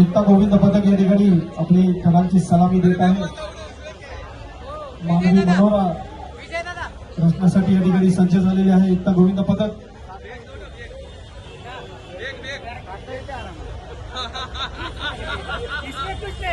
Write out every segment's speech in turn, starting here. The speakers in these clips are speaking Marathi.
एकता गोविंद पथक या ठिकाणी आपली खरांची सलामी देत आहे मानवी मनोरा रचण्यासाठी या ठिकाणी सज्ज झालेली आहे एकता गोविंद पथक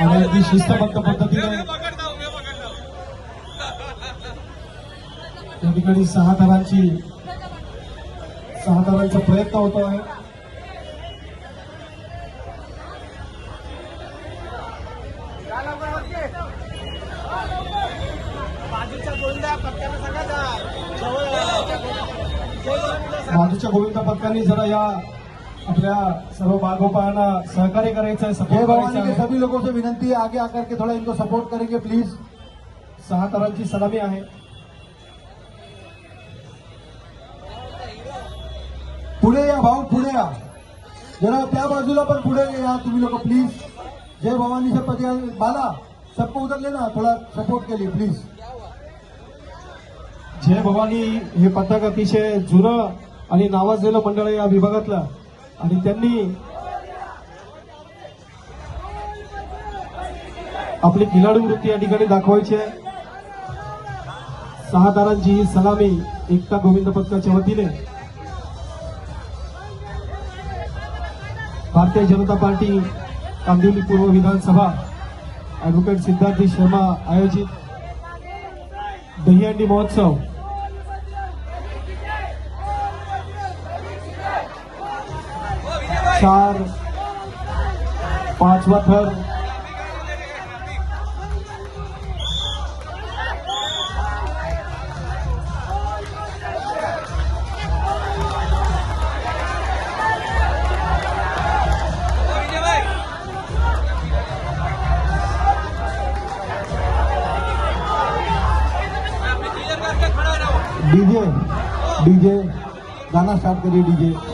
आणि अगदी शिस्तबद्ध पद्धतीने या ठिकाणी सहा धारांची सहा धारांचा प्रयत्न होतो आहे बाजूच्या गोविंद पथकांनी जरा या आपल्या सर्व बालगोपाळांना सहकार्य करायचं आहे सगळे सभी विनंती आगे आकार के थोड़ा इनको सपोर्ट करेंगे प्लीज सहा तारांची सलामी आहे पुढे या भाऊ पुढे या जरा त्या बाजूला पण पुढे या तुम्ही लोक प्लीज जय भवानी पती बाला सबको उतरले ना थोड़ा सपोर्ट केली प्लीज जय भवानी हे पथक अतिशय जुनं आणि नावाजलेलं मंडळ या विभागातलं आणि त्यांनी आपली खिलाडू वृत्ती या ठिकाणी दाखवायची आहे सहा ही सलामी एकता गोविंद पथकाच्या वतीने भारतीय जनता पार्टी कांदिवली पूर्व विधानसभा ॲडव्होकेट सिद्धार्थी शर्मा आयोजित दहीहंडी महोत्सव चार पांचवा थर डीजे डीजे गाना स्टार्ट करिए डीजे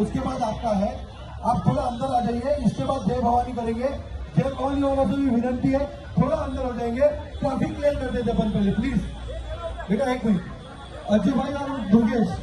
उसके बाद आपका है आप थोड़ा अंदर आ जाइए इसके बाद जय भवानी करेंगे जय भवानी वालों से भी विनती है थोड़ा अंदर हो जाएंगे ट्रैफिक क्लियर कर देते बंद पहले प्लीज बेटा एक मिनट अजय भाई और दुर्गेश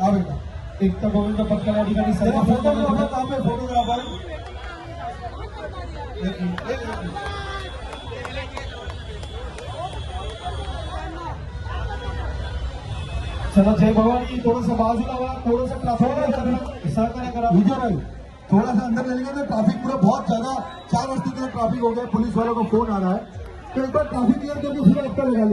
हाँ बेटा एकता गोविंद पटकल अधिकारी फोटोग्राफर कहाँ फोटोग्राफर चलो जय भगवान थोड़ा सा बाजूला व्हा थोडस ट्रॅफिक सहकार्य करा विजय भाई थोड़ा सा अंदर ले लेंगे तो ट्रैफिक पूरा बहुत ज्यादा चार बजते के लिए ट्रैफिक हो गया पुलिस वालों को फोन आ रहा है तो एक बार ट्रैफिक क्लियर करके फिर अंदर लगा